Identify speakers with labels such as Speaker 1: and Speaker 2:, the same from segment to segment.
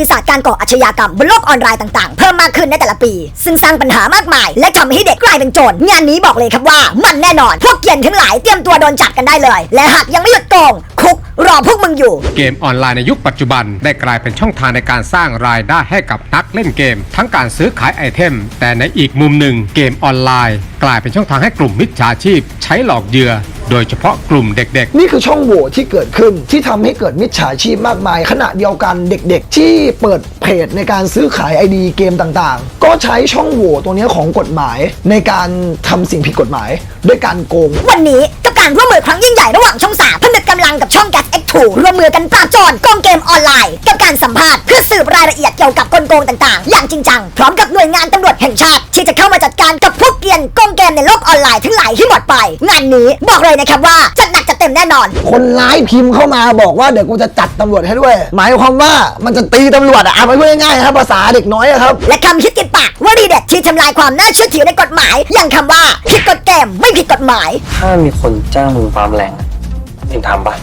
Speaker 1: ติศาสตร์การก่ออาชญากรรมบนโลกออนไลน์ต่างๆ เพิ่มมากขึ้นในแต่ละปี ซึ่งสร้างปัญหามากมาย และทำให้เด็กกลายเป็นโจรงานนี้บอกเลยครับว่า มันแน่นอน พวกเกียนทั้งหลายเตรียมตัวโดนจับกันได้เลย และหากยังไม่หยุดโกงคุกรอพวกมึงอยู่
Speaker 2: เกมออนไลน์ในยุคปัจจุบัน ได้กลายเป็นช่องทางในการสร้างรายได้ให้กับนักเล่นเกม ทั้งการซื้อขายไอเทม แต่ในอีกมุมหนึ่งเกมออนไลน์ กลายเป็นช่องทางให้กลุ่มมิจฉาชีพ ใช้หลอกเหยื่อ โดยเฉพาะกลุ่มเด็ก
Speaker 3: นี่คือช่องโหว่ที่เกิดขึ้นที่ทำให้เกิดมิจฉาชีพมากมาย ขณะเดียวกันเด็กๆ ที่เปิดเพจในการซื้อขายไอดีเกมต่างๆ ก็ใช้ช่องโหว่ตัวเนี้ยของกฎหมายในการทำสิ่งผิดกฎหมาย ด้วยการโกง
Speaker 1: วันนี้กับการร่วมมือครั้งยิ่งใหญ่ระหว่างช่องสามผนึกกำลังกับช่อง Gas X2 ร่วมมือกันปราบโจรโกงเกมออนไลน์ กับการสัมภาษณ์เพื่อสืบรายละเอียดเกี่ยวกับกลโกงต่างๆ อย่างจริงจัง พร้อมกับหน่วยงานตำรวจแห่งชาติ ที่จะเข้ามาจัดการกับพวกเกรียนโกงเกมในโลกออนไลน์ทั้งหลายที่หมดไป งานนี้บอกเลยนะครับว่าจัดหนักจัดเต็มแน่นอน
Speaker 3: คนร้ายพิมพ์เข้ามาบอกว่าเดี๋ยวกูจะจัดตำรวจให้ด้วย หมายความว่ามันจะตีตำรวจอะเอาไปพูดง่ายๆครับภาษาเด็กน้อยอะครับ
Speaker 1: และคำคิดติดปากวลีเด็ดที่ทำลายความน่าเชื่อถือในกฎหมาย อย่างคำว่าผิดกฎเกมไม่ผิดกฎหมาย
Speaker 4: ถ้ามีคนจ้างมึงฟาร์มแรงอะเองทำปะ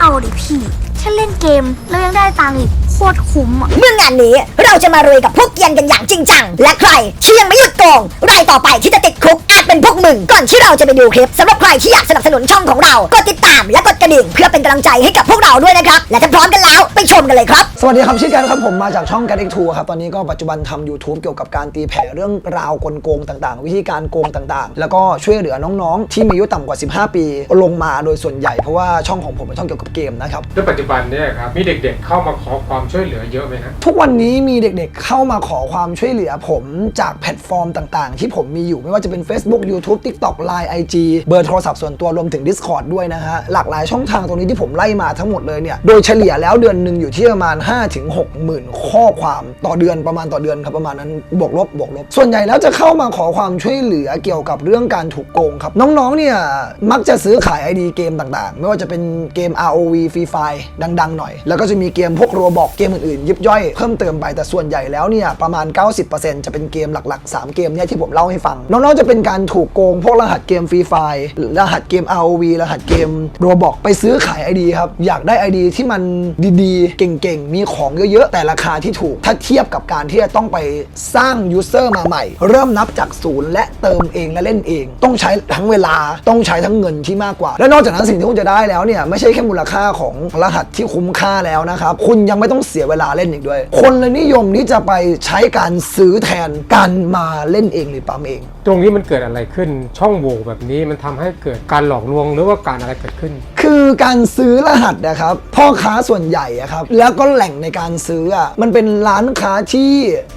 Speaker 5: เอาดิพี่แค่เล่นเกมแล้วยังได้ตังค์อีกโคตรคุ้มอะ
Speaker 1: เมื่องานนี้เราจะมารุยกับพวกเกรียนกันอย่างจริงจัง และใครที่ยังไม่หยุดโกงรายต่อไปที่จะติดคุกอาจ เป็นพวกมึง ก่อนที่เราจะไปดูคลิปสำหรับใครที่อยากสนับสนุนช่องของเรา กดติดตามและกดกระดิ่งเพื่อเป็นกำลังใจให้กับพวกเราด้วยนะครับ และถ้าพร้อมกันแล้วไปชมกันเลยครับ
Speaker 3: สวัสดีครับชื่อกันครับผมมาจากช่องกันเอ็กทัวร์ครับตอนนี้ก็ปัจจุบันทำ YouTube เกี่ยวกับการตีแผ่เรื่องราวกลโกงต่างๆ วิธีการโกงต่างๆ แล้วก็ช่วยเหลือน้องๆ ที่มีอายุต่ำกว่า 15 ปี ลงมาโดยส่วนใหญ่เพราะว่าช่องของผมเป็นช่องเกี่ยวกับเกมนะครับ
Speaker 2: ๆด้วยปัจจุบันเนี่ยครับมีเด็กๆเข้ามาขอความช่วยเหลือเยอะไหมฮะ
Speaker 3: ทุกวันนี้มีเด็กๆเข้ามาขอความช่วยเหลือผมจากแพลตฟอร์มต่างๆ ที่ผมมีอยู่ไม่ว่าจะเป็น Facebook YouTube TikTok Line IG เบอร์โทรศัพท์ส่วนตัวรวมถึง Discord ด้วยนะฮะ หลากหลายช่องทางตรงนี้ที่ผมไล่มาทั้งหมดเลยเนี่ย โดยเฉลี่ยแล้วเดือนหนึ่งอยู่ที่ประมาณ5-6หมื่นข้อความต่อเดือนประมาณต่อเดือนครับประมาณนั้นบวกลบบวกลบ ส่วนใหญ่แล้วจะเข้ามาขอความช่วยเหลือเกี่ยวกับเรื่องการถูกโกงครับ น้องๆเนี่ยมักจะซื้อขาย ID เกมต่างๆ ไม่ว่าจะเป็นเกม ROV Free Fire ดัง ๆ หน่อย แล้วก็จะมีเกมพวก Roblox เกมอื่นๆยิบย่อยเพิ่มเติมไปแต่ส่วนใหญ่แล้วเนี่ยประมาณ 90%จะเป็นเกมหลักๆ 3 เกมเนี่ยที่ผมเล่าให้ฟัง น้องๆจะเป็นการถูกโกงพวกรหัสเกม Free Fire รหัสเกม ROV รหัสเกม Roblox ไปซื้อขาย ID ครับ อยากได้ ID ที่มันดีๆ เก่งๆ มีของเยอะๆ แต่ราคาที่ถูก ถ้าเทียบกับการที่จะต้องไปสร้าง user มาใหม่ เริ่มนับจากศูนย์และเติมเองและเล่นเอง ต้องใช้ทั้งเวลาต้องใช้ทั้งเงินที่มากกว่า และนอกจากนั้นสิ่งที่คุณจะได้แล้วเนี่ยไม่ใช่แค่มูลค่าของรหัสที่คุ้มค่าแล้วนะครับคุณยังไม่ต้องเสียเวลาเล่นอีกด้วย คนเลยนิยมที่จะไปใช้การซื้อแทนการมาเล่นเองหรือปั๊มเอง
Speaker 2: ตรงนี้มันเกิดอะไรขึ้นช่องโหว่แบบนี้มันทำให้เกิดการหลอกลวงหรือว่าการอะไรเกิดขึ้น
Speaker 3: คือการซื้อรหัสนะครับ พ่อค้าส่วนใหญ่อะครับ แล้วก็แหล่งในการซื้ออะมันเป็นร้านค้าที่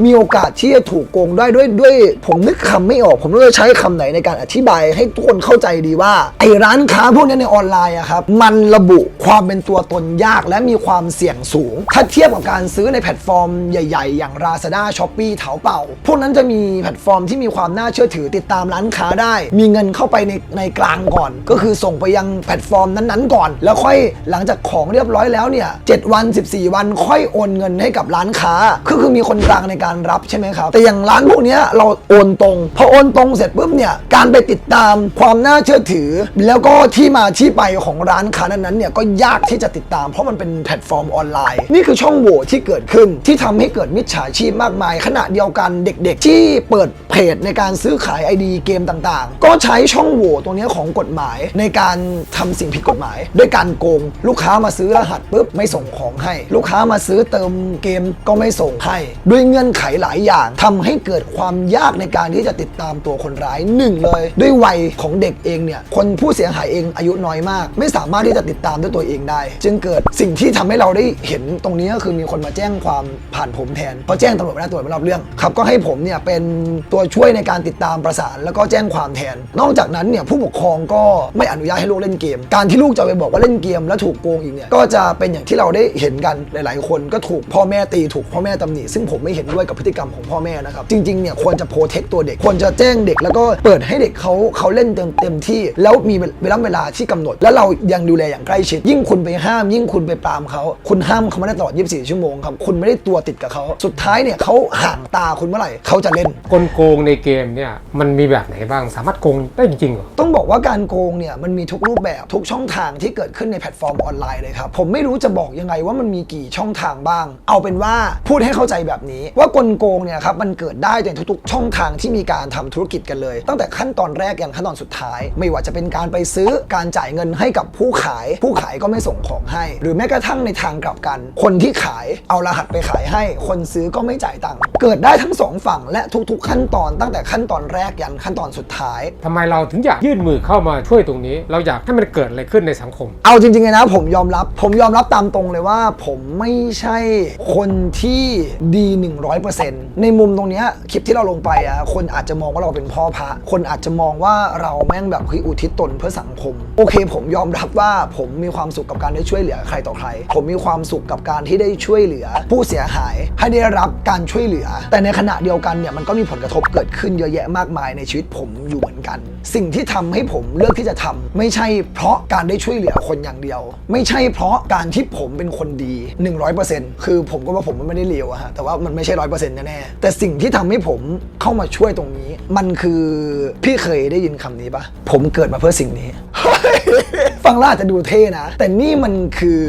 Speaker 3: มีโอกาสที่จะถูกโกงได้ด้วยด้วย ผมนึกคำไม่ออก ผมไม่รู้จะใช้คำไหนในการอธิบายให้ทุกคนเข้าใจดีว่า ไอ้ร้านค้าพวกนี้ในออนไลน์อะครับ มันระบุความเป็นตัวตนยากและมีความเสี่ยงสูง ถ้าเทียบกับการซื้อในแพลตฟอร์มใหญ่ ๆ อย่าง Lazada Shopee เถาเป่า พวกนั้นจะมีแพลตฟอร์มที่มีความน่าเชื่อถือติดตามร้านค้าได้ มีเงินเข้าไปในในกลางก่อน ก็คือส่งไปยังแพลตฟอร์มนั้นๆก่อน แล้วค่อยหลังจากของเรียบร้อยแล้วเนี่ย7วัน 14 วันค่อยโอนเงินให้กับร้านค้าก็คือมีคนกลางในการรับใช่ไหมครับ แต่อย่างร้านพวกนี้เราโอนตรงพอโอนตรงเสร็จปุ๊บเนี่ยการไปติดตามความน่าเชื่อถือ แล้วก็ที่มาที่ไปของร้านค้านั้นๆเนี่ยก็ยากที่จะติดตาม เพราะมันเป็นแพลตฟอร์มออนไลน์ นี่คือช่องโหว่ที่เกิดขึ้นที่ทำให้เกิดมิจฉาชีพมากมาย ขณะเดียวกันเด็กๆ ที่เปิดเพจในการซื้อขาย ID เกมต่างๆ ก็ใช้ช่องโหว่ตรงนี้ของกฎหมายในการทำสิ่งผิดกฎหมายด้วยการโกง ลูกค้ามาซื้อรหัสปุ๊บไม่ส่งของให้ ลูกค้ามาซื้อเติมเกมก็ไม่ส่งให้ ด้วยเงื่อนไขหลายอย่างทำให้เกิดความยากในการที่จะติดตามตัวคนร้ายหนึ่งเลย ด้วยวัยของเด็กเองเนี่ยคนผู้เสียหายเองอายุน้อยมาก ไม่สามารถที่จะติดตามด้วยตัวเองได้ จึงเกิดสิ่งที่ทำให้เราได้เห็นตรงนี้ก็คือมีคนมาแจ้งความผ่านผมแทนพอแจ้งตำรวจไม่ได้ตำรวจไม่รับเรื่องครับก็ให้ผมเนี่ยเป็นตัวช่วยในการติดตามประสาน แล้วก็แจ้งความแทน นอกจากนั้นเนี่ยผู้ปกครองก็ไม่อนุญาตให้ลูกเล่นเกม การที่ลูกจะไปบอกว่าเล่นเกมแล้วถูกโกงอีกเนี่ยก็จะเป็นอย่างที่เราได้เห็นกันหลาย ๆ คนก็ถูกพ่อแม่ตีถูกพ่อแม่ตำหนิซึ่งผมไม่เห็นด้วยกับพฤติกรรมของพ่อแม่นะครับจริง ๆ เนี่ยควรจะโปรเทคตัวเด็กควรจะแจ้งเด็ก แล้วก็เปิดให้เด็กเขาเขาเล่นเต็มเต็มที่ แล้วมีเวลาเวลาที่กำหนด แล้วเรายังดูแลอย่างใกล้ชิด ยิ่งคุณไปห้าม ยิ่งคุณไปปรามเขาคุณห้ามเขาไม่ได้ตลอด 24 ชั่วโมงครับคุณไม่ได้ตัวติดกับเขาสุดท้ายเนี่ยเขาห่างตาคุณเมื่อไหร่เขาจะเล่น
Speaker 2: กลโกงในเกมเนี่ยมันมีแบบไหนบ้างสามารถโกงได้จริงๆเหรอ
Speaker 3: ต้องบอกว่าการโกงเนี่ยมันมีทุกรูปแบบทุกช่องทางที่เกิดขึ้นในแพลตฟอร์มออนไลน์เลยครับ ผมไม่รู้จะบอกยังไงว่ามันมีกี่ช่องทางบ้าง เอาเป็นว่าพูดให้เข้าใจแบบนี้ ว่ากลโกงเนี่ยครับมันเกิดได้ในทุกๆ ช่องทางที่มีการทำธุรกิจกันเลย ตั้งแต่ขั้นตอนแรกยันขั้นตอนสุดท้าย ไม่ว่าจะเป็นการไปซื้อการจ่ายเงินให้กับผู้ขาย ผู้ขายก็ไม่ส่งของให้ หรือแม้กระทั่งในทางกลับกัน คนที่ขายเอารหัสไปขายให้ คนซื้อก็ไม่จ่ายตังค์เกิดได้ทั้งสองฝั่งและทุก ๆ ขั้นตอนตั้งแต่ขั้นตอนแรกยันขั้นตอนสุดท้าย
Speaker 2: ทำไมเราถึงอยากยื่นมือเข้ามาช่วยตรงนี้ เราอยากให้มันเกิดอะไรขึ้นในสังคม
Speaker 3: เอาจริงๆเลยนะผมยอมรับ ผมยอมรับตามตรงเลยว่า ผมไม่ใช่คนที่ดี 100%ในมุมตรงเนี้ยคลิปที่เราลงไปอะคนอาจจะมองว่าเราเป็นพ่อพระคนอาจจะมองว่าเราแม่งแบบเฮ้ยอุทิศตนเพื่อสังคม โอเค ผมยอมรับว่าผมมีความสุขกับการได้ช่วยเหลือใครต่อใคร ผมมีความสุขกับการที่ได้ช่วยเหลือ ผู้เสียหายให้ได้รับการช่วยเหลือ แต่ในขณะเดียวกันเนี่ยมันก็มีผลกระทบเกิดขึ้นเยอะแยะมากมายในชีวิตผมอยู่เหมือนกัน สิ่งที่ทำให้ผมเลือกที่จะทำไม่ใช่เพราะการได้ช่วยเหลือคนอย่างเดียว ไม่ใช่เพราะการที่ผมเป็นคนดี 100%คือผมก็ว่าผมมันไม่ได้เลวอะฮะแต่ว่ามันไม่ใช่ร้อยเปอร์เซ็นต์แน่แต่สิ่งที่ทำให้ผมเข้ามาช่วยตรงนี้ มันคือพี่เคยได้ยินคำนี้ปะผมเกิดมาเพื่อสิ่งนี้ ฟังแล้วอาจจะดูเท่นะ แต่นี่มันคือ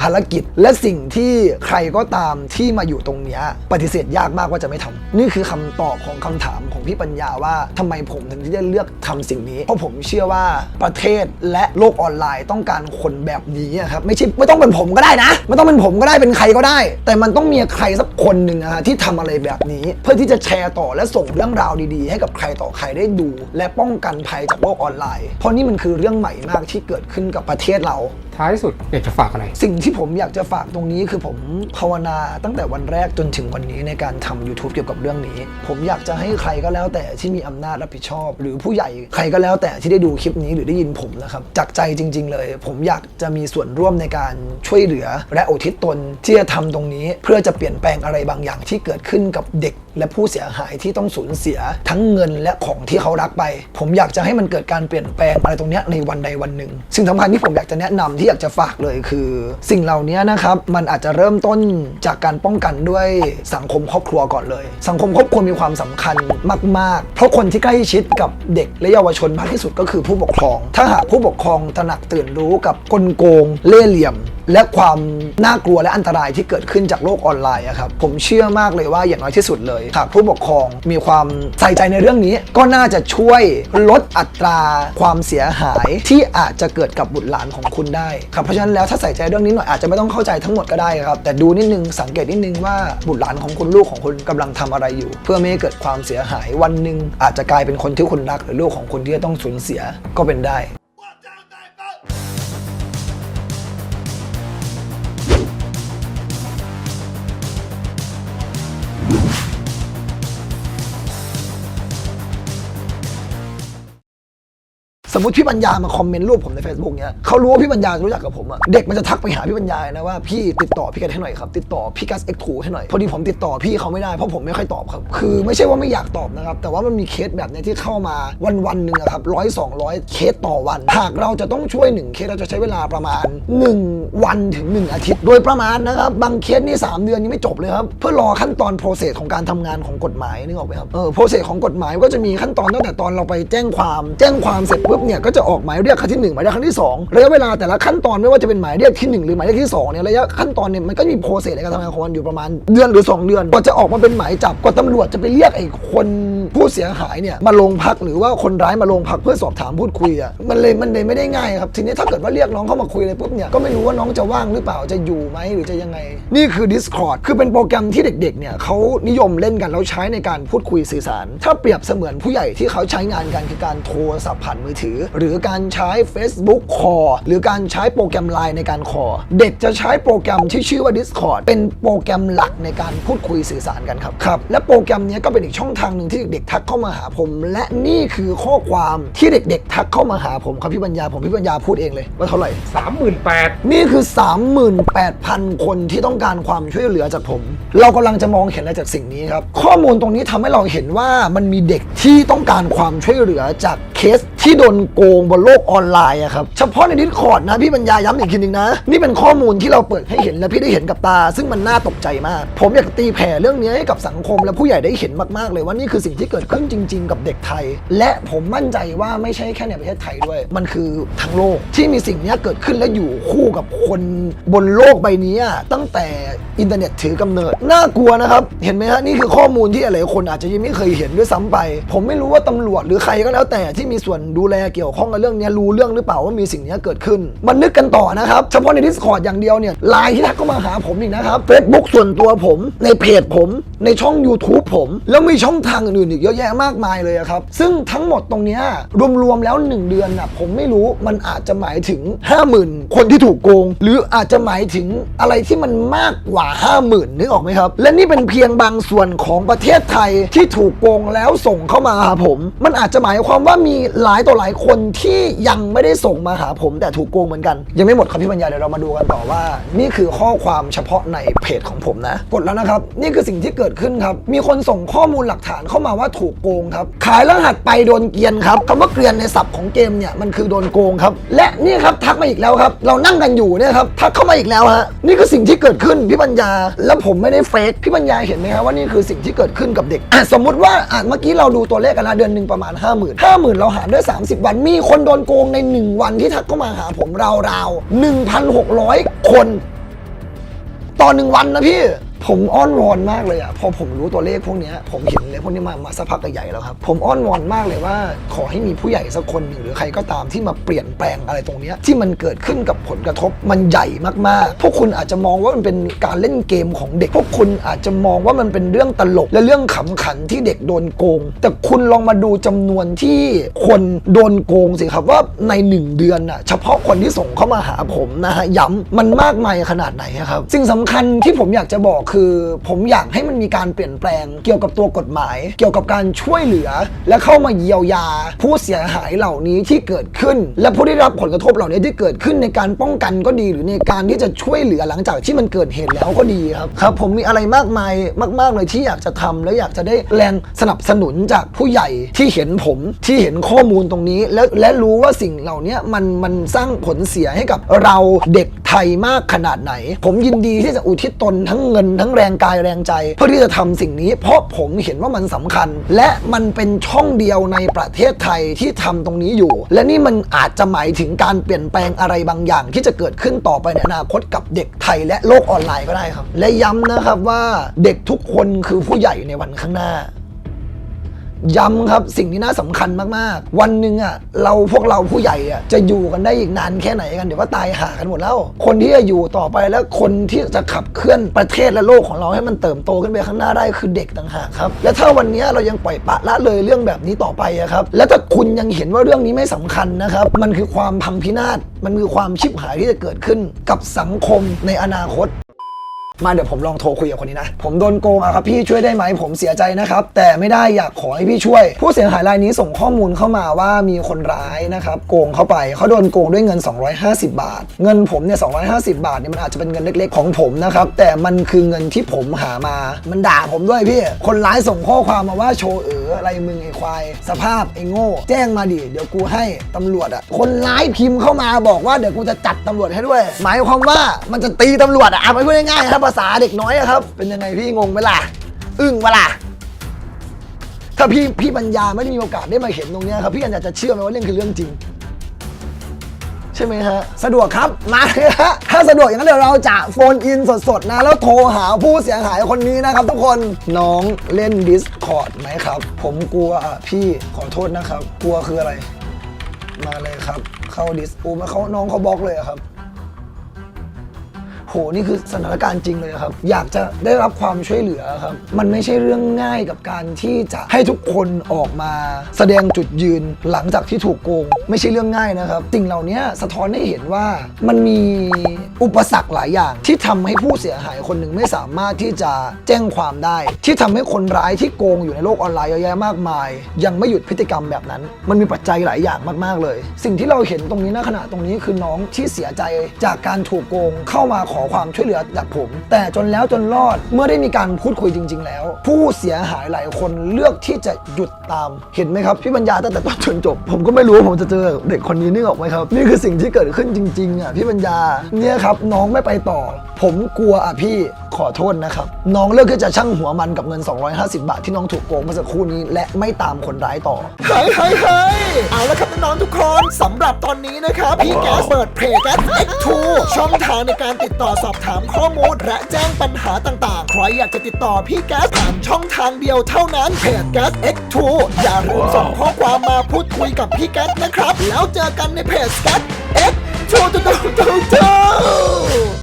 Speaker 3: ภารกิจและสิ่งที่ใครก็ตามที่มาอยู่ตรงเนี้ยปฏิเสธยากมากว่าจะไม่ทำนี่คือคำตอบของคำถามของพี่ปัญญาว่าทำไมผมถึงที่จะเลือกทำสิ่งนี้ เพราะผมเชื่อว่าประเทศและโลกออนไลน์ต้องการคนแบบนี้ครับไม่ใช่ไม่ต้องเป็นผมก็ได้นะไม่ต้องเป็นผมก็ได้เป็นใครก็ได้ แต่มันต้องมีใครสักคนหนึ่งอะฮะที่ทำอะไรแบบนี้ เพื่อที่จะแชร์ต่อและส่งเรื่องราวดีๆ ให้กับใครต่อใครได้ดู และป้องกันภัยจากโลกออนไลน์ เพราะนี่มันคือเรื่องใหม่มากที่เกิดขึ้นกับประเทศเรา
Speaker 2: ท้ายสุดอยากจะฝากอะไร
Speaker 3: สิ่งที่ผมอยากจะฝากตรงนี้คือผมภาวนาตั้งแต่วันแรกจนถึงวันนี้ในการทำ YouTube เกี่ยวกับเรื่องนี้ ผมอยากจะให้ใครก็แล้วแต่ที่มีอำนาจรับผิดชอบ หรือผู้ใหญ่ใครก็แล้วแต่ที่ได้ดูคลิปนี้หรือได้ยินผมนะครับจากใจจริง ๆ เลย ผมอยากจะมีส่วนร่วมในการช่วยเหลือ และอุทิศตนที่จะทำตรงนี้ เพื่อจะเปลี่ยนแปลงอะไรบางอย่างที่เกิดขึ้นกับเด็ก และผู้เสียหายที่ต้องสูญเสียทั้งเงินและของที่เขารักไป ผมอยากจะให้มันเกิดการเปลี่ยนแปลงอะไรตรงนี้ในวันใดวันหนึ่ง สิ่งสำคัญที่ผมอยากจะแนะนำที่อยากจะฝากเลยคือ สิ่งเหล่านี้นะครับมันอาจจะเริ่มต้นจากการป้องกันด้วยสังคมครอบครัวก่อนเลย สังคมครอบครัวมีความสำคัญมาก ๆ เพราะคนที่ใกล้ชิดกับเด็กและเยาวชนมากที่สุดก็คือผู้ปกครอง ถ้าหากผู้ปกครองตระหนักตื่นรู้กับกลโกง เล่ห์เหลี่ยม และความน่ากลัวและอันตรายที่เกิดขึ้นจากโลกออนไลน์ครับผมเชื่อมากเลยว่าอย่างน้อยที่สุดเลยหากผู้ปกครองมีความใส่ใจในเรื่องนี้ ก็น่าจะช่วยลดอัตราความเสียหายที่อาจจะเกิดกับบุตรหลานของคุณได้ครับเพราะฉะนั้นแล้วถ้าใส่ใจเรื่องนี้หน่อยอาจจะไม่ต้องเข้าใจทั้งหมดก็ได้ครับ แต่ดูนิดนึงสังเกตนิดนึงว่าบุตรหลานของคุณลูกของคุณกำลังทำอะไรอยู่ เพื่อไม่ให้เกิดความเสียหายวันหนึ่งอาจจะกลายเป็นคนที่คุณรักหรือลูกของคุณที่จะต้องสูญเสียก็เป็นได้ สมมติพี่ปัญญามาคอมเมนต์รูปผมใน Facebook เนี้ยเขารู้ว่าพี่ปัญญารู้จักกับผมอะเด็กมันจะทักไปหาพี่ปัญญานะว่าพี่ติดต่อพี่กันให้หน่อยครับติดต่อพี่กัสเอ็กทูให้หน่อยพอดีผมติดต่อพี่เขาไม่ได้เพราะผมไม่ค่อยตอบครับ คือไม่ใช่ว่าไม่อยากตอบนะครับ แต่ว่ามันมีเคสแบบเนี้ยที่เข้ามาวันวันหนึ่งอะครับร้อยสองร้อยเคสต่อวัน หากเราจะต้องช่วยหนึ่งเคสเราจะใช้เวลาประมาณ 1 วันถึง 1 อาทิตย์ โดยประมาณนะครับบางเคสนี่3 เดือนยังไม่จบเลยครับเพื่อรอขั้นตอนโปรเซสของการทำงานของกฎหมายนึกออกไหมครับเออโปรเซสของกฎหมายก็จะมีขั้นตอนตั้งแต่ตอนเราไปแจ้งความแจ้งความเสร็จปุ๊บเนี่ยก็จะออกหมายเรียกครั้งที่หนึ่งหมายเรียกครั้งที่สองระยะเวลาแต่ละขั้นตอนไม่ว่าจะเป็นหมายเรียกที่หนึ่งหรือหมายเรียกที่สองเนี่ยระยะขั้นตอนเนี่ยมันก็มีโปรเซสในการทำงานของมันอยู่ประมาณเดือนหรือ 2 เดือนกว่าจะออกมาเป็นหมายจับกว่าตำรวจจะไปเรียกไอ้คนผู้เสียหายเนี่ยมาลงพักหรือว่าคนร้ายมาลงพักเพื่อสอบถามพูดคุยอะมันเลยมันเลยไม่ได้ง่ายครับทีนี้ถ้าเกิดว่าเรียกน้องเข้ามาคุยเลยปุ๊บเนี่ยก็ไม่รู้ว่าน้องจะว่างหรือเปล่าจะอยู่ไหมหรือจะยังไง นี่คือ Discord คือเป็นโปรแกรมที่เด็กๆเนี่ยเขานิยมเล่นกันแล้วใช้ในการพูดคุยสื่อสาร ถ้าเปรียบเสมือนผู้ใหญ่ที่เขาใช้งานกันคือการโทรศัพท์ผ่านมือถือหรือการใช้ Facebook คอหรือการใช้โปรแกรม Line ในการคอเด็กจะใช้โปรแกรมที่ชื่อว่า Discord เป็นโปรแกรมหลักในการพูดคุยสื่อสารกันครับครับ และโปรแกรมเนี้ยก็เป็นอีกช่องทางหนึ่งที่เด็กๆทักเข้ามาหาผม และนี่คือข้อความที่เด็กๆ ทักเข้ามาหาผมครับพี่ปัญญาผมพี่ปัญญาพูดเองเลยว่าเท่าไหร่
Speaker 2: 38,000
Speaker 3: นี่คือ 38,000 คนที่ต้องการความช่วยเหลือจากผม เรากำลังจะมองเห็นอะไรจากสิ่งนี้ครับ ข้อมูลตรงนี้ทำให้เราเห็นว่ามันมีเด็กที่ต้องการความช่วยเหลือจาก เคสที่โดนโกงบนโลกออนไลน์อะครับ เฉพาะใน Discord นะพี่ปัญญาย้ำอีกทีหนึงนะ นี่เป็นข้อมูลที่เราเปิดให้เห็นและพี่ได้เห็นกับตา ซึ่งมันน่าตกใจมาก ผมอยากตีแผ่เรื่องนี้ให้กับสังคมและผู้ใหญ่ได้เห็นมากๆเลยว่านี่คือสิ่งที่เกิดขึ้นจริง ๆ กับเด็กไทย และผมมั่นใจว่าไม่ใช่แค่ในประเทศไทยด้วย มันคือทั้งโลกที่มีสิ่งนี้เกิดขึ้นและอยู่คู่กับคนบนโลกใบนี้ตั้งแต่อินเทอร์เน็ตถือกำเนิดน่ากลัวนะครับเห็นไหมฮะนี่คือข้อมูลที่หลายคนอาจจะยังไม่เคยเห็นด้วยซ้ำไป ผมไม่รู้ว่าตำรวจหรือใครก็แล้วแต่ที่มีส่วนดูแลเกี่ยวข้องกับเรื่องนี้รู้เรื่องหรือเปล่าว่ามีสิ่งนี้เกิดขึ้น มันนึกกันต่อนะครับ เฉพาะใน Discord อย่างเดียวเนี่ยไลน์ที่ทักเข้ามาหาผมอีกนะครับ Facebook ส่วนตัวผมในเพจผม ในช่อง YouTube ผม แล้วมีช่องทางอื่นๆอีกเยอะแยะมากมายเลยครับ ซึ่งทั้งหมดตรงเนี้ยรวมๆแล้ว 1 เดือนน่ะผมไม่รู้มันอาจจะหมายถึง 50,000 คนที่ถูกโกง หรืออาจจะหมายถึงอะไรที่มันมากกว่า 50,000นึกออกไหมครับ และนี่เป็นเพียงบางส่วนของประเทศไทยที่ถูกโกงแล้วส่งเข้ามาหาผม มันอาจจะหมายความว่ามีหลายต่อหลายคนที่ยังไม่ได้ส่งมาหาผมแต่ถูกโกงเหมือนกัน ยังไม่หมดครับพี่ปัญญาเดี๋ยวเรามาดูกันต่อว่า นี่คือข้อความเฉพาะในเพจของผมนะ กดแล้วนะครับ นี่คือสิ่งที่เกิดขึ้นครับ มีคนส่งข้อมูลหลักฐานเข้ามาว่าถูกโกงครับ ขายรหัสไปโดนเกียนครับคำว่าเกียนในศัพท์ของเกมเนี่ยมันคือโดนโกงครับ และนี่ครับทักมาอีกแล้วครับ เรานั่งกันอยู่เนี่ยครับทักเข้ามาอีกแล้วฮะนี่คือสิ่งที่เกิดขึ้นพี่ปัญญา แล้วผมไม่ได้เฟกพี่ปัญญาเห็นไหมครับว่านี่คือสิ่งที่เกิดขึ้นกับเด็กสมมุติว่าอะเมื่อกี้เราดูตัวเลขกันนะเดือนหนึ่งประมาณ 5 0,000 50,000เราหารด้วย 30 วัน มีคนโดนโกงใน 1 วันที่ทักเข้ามาหาผมราวๆ1,600 คน ต่อหนึ่งวันนะพี่ ผมอ้อนวอนมากเลยอะพอผมรู้ตัวเลขพวกเนี้ยผมเห็นเลยพวกนี้มามาสักพักใหญ่แล้วครับ ผมอ้อนวอนมากเลยว่า ขอให้มีผู้ใหญ่สักคนหนึ่งหรือใครก็ตามที่มาเปลี่ยนแปลงอะไรตรงเนี้ยที่มันเกิดขึ้นกับผลกระทบมันใหญ่มากๆ พวกคุณอาจจะมองว่ามันเป็นการเล่นเกมของเด็ก พวกคุณอาจจะมองว่ามันเป็นเรื่องตลก และเรื่องขำขันที่เด็กโดนโกง แต่คุณลองมาดูจำนวนที่คนโดนโกงสิครับว่าในหนึ่งเดือนน่ะเฉพาะคนที่ส่งเข้ามาหาผมนะฮะย้ำมันมากมายขนาดไหนครับ สิ่งสำคัญที่ผมอยากจะบอกคือผมอยากให้มันมีการเปลี่ยนแปลงเกี่ยวกับตัวกฎหมาย เกี่ยวกับการช่วยเหลือ และเข้ามาเยียวยา ผู้เสียหายเหล่านี้ที่เกิดขึ้น และผู้ได้รับผลกระทบเหล่านี้ที่เกิดขึ้นในการป้องกันก็ดี หรือในการที่จะช่วยเหลือหลังจากที่มันเกิดเหตุแล้วก็ดีครับครับ ผมมีอะไรมากมายมาก ๆ เลยที่อยากจะทำและอยากจะได้แรงสนับสนุนจากผู้ใหญ่ที่เห็นผมที่เห็นข้อมูลตรงนี้ และและรู้ว่าสิ่งเหล่านี้มันมันสร้างผลเสียให้กับเราเด็กไทยมากขนาดไหน ผมยินดีที่จะอุทิศตนทั้งเงินทั้งแรงกายแรงใจ เพื่อที่จะทำสิ่งนี้ เพราะผมเห็นว่ามันสำคัญ และมันเป็นช่องเดียวในประเทศไทยที่ทำตรงนี้อยู่ และนี่มันอาจจะหมายถึงการเปลี่ยนแปลงอะไรบางอย่าง ที่จะเกิดขึ้นต่อไปในอนาคตกับเด็กไทยและโลกออนไลน์ก็ได้ครับ และย้ำนะครับว่าเด็กทุกคนคือผู้ใหญ่ในวันข้างหน้า ย้ำครับสิ่งที่น่าสำคัญมากๆ วันหนึ่งอะเราพวกเราผู้ใหญ่อะจะอยู่กันได้อีกนานแค่ไหนกันเดี๋ยวก็ตายหากันหมดแล้ว คนที่จะอยู่ต่อไปแล้วคนที่จะขับเคลื่อนประเทศและโลกของเราให้มันเติบโตขึ้นไปข้างหน้าได้คือเด็กต่างหากครับ และถ้าวันนี้เรายังปล่อยปละละเลยเรื่องแบบนี้ต่อไปอะครับ และถ้าคุณยังเห็นว่าเรื่องนี้ไม่สำคัญนะครับ มันคือความพังพินาศมันคือความชิบหายที่จะเกิดขึ้นกับสังคมในอนาคต มาเดี๋ยวผมลองโทรคุยกับคนนี้นะ ผมโดนโกงอะครับพี่ช่วยได้ไหมผมเสียใจนะครับ แต่ไม่ได้อยากขอให้พี่ช่วย ผู้เสียหายรายนี้ส่งข้อมูลเข้ามาว่ามีคนร้ายนะครับโกงเข้าไปเขาโดนโกงด้วยเงิน 250 บาท เงินผมเนี่ย250 บาทเนี่ยมันอาจจะเป็นเงินเล็กๆของผมนะครับแต่มันคือเงินที่ผมหามา มันด่าผมด้วยพี่ คนร้ายส่งข้อความมาว่าโชว์เอ๋ออะไรมึงไอ้ควายสภาพไอ้โง่แจ้งมาดิเดี๋ยวกูให้ตำรวจอะคนร้ายพิมพ์เข้ามาบอกว่าเดี๋ยวกูจะจัดตำรวจให้ด้วย หมายความว่ามันจะตีตำรวจอะเอาไปพูดง่ายๆครับาษาเด็กน้อยอะครับ เป็นยังไงพี่งงไหมล่ะ อึ้งปะล่ะ ถ้าพี่พี่ปัญญาไม่ได้มีโอกาสได้มาเห็นตรงเนี้ยครับ พี่ปัญญาจะเชื่อไหมว่าเรื่องคือเรื่องจริง ใช่ไหมฮะ สะดวกครับมาเลยฮะถ้าสะดวกอย่างนั้นเดี๋ยวเราจะโฟนอินสดๆนะ แล้วโทรหาผู้เสียหายคนนี้นะครับ ทุกคนน้องเล่น Discord ไหมครับ ผมกลัวอะพี่ขอโทษนะครับ กลัวคืออะไร มาเลยครับ เข้าดิสอูมาเขาน้องเขาบล็อกเลยอะครับ โหนี่คือสถานการณ์จริงเลยครับ อยากจะได้รับความช่วยเหลือครับ มันไม่ใช่เรื่องง่ายกับการที่จะให้ทุกคนออกมา แสดงจุดยืนหลังจากที่ถูกโกง ไม่ใช่เรื่องง่ายนะครับสิ่งเหล่านี้สะท้อนให้เห็นว่ามันมีอุปสรรคหลายอย่าง ที่ทำให้ผู้เสียหายคนหนึ่งไม่สามารถที่จะแจ้งความได้ ที่ทำให้คนร้ายที่โกงอยู่ในโลกออนไลน์เยอะแยะมากมาย ยังไม่หยุดพฤติกรรมแบบนั้น มันมีปัจจัยหลายอย่างมาก ๆ เลย สิ่งที่เราเห็นตรงนี้ณขณะตรงนี้คือน้องที่เสียใจจากการถูกโกงเข้ามาขออความช่วยเหลือจากผม แต่จนแล้วจนรอดเมื่อได้มีการพูดคุยจริง ๆ แล้ว ผู้เสียหายหลายคนเลือกที่จะหยุดตามเห็นไหมครับพี่ปัญญาตั้งแต่ตอนจนจบ ผมก็ไม่รู้ว่าผมจะเจอเด็กคนนี้นึกออกไหมครับ นี่คือสิ่งที่เกิดขึ้นจริงๆอะพี่ปัญญาเนี่ยครับน้องไม่ไปต่อ ผมกลัวอะพี่ขอโทษนะครับ น้องเลือกที่จะช่างหัวมันกับเงิน 250 บาทที่น้องถูกโกงเมื่อสักครู่นี้ และไม่ตามคนร้ายต่อ
Speaker 6: เฮ้ยเฮ้ยเฮ้ยเอาละครับน้องๆทุกคนสำหรับตอนนี้นะครับ พี่แก๊สเปิดเพจแก๊ส X2 ช่องทางในการติดต่อสอบถามข้อมูล และแจ้งปัญหาต่างๆ ใครอยากจะติดต่อพี่แก๊สผ่านช่องทางเดียวเท่านั้นเพจแก๊ส X2 อย่าลืมส่งข้อความมาพูดคุยกับพี่แก๊สนะครับ แล้วเจอกันในเพจแก๊ส X2 2 2 2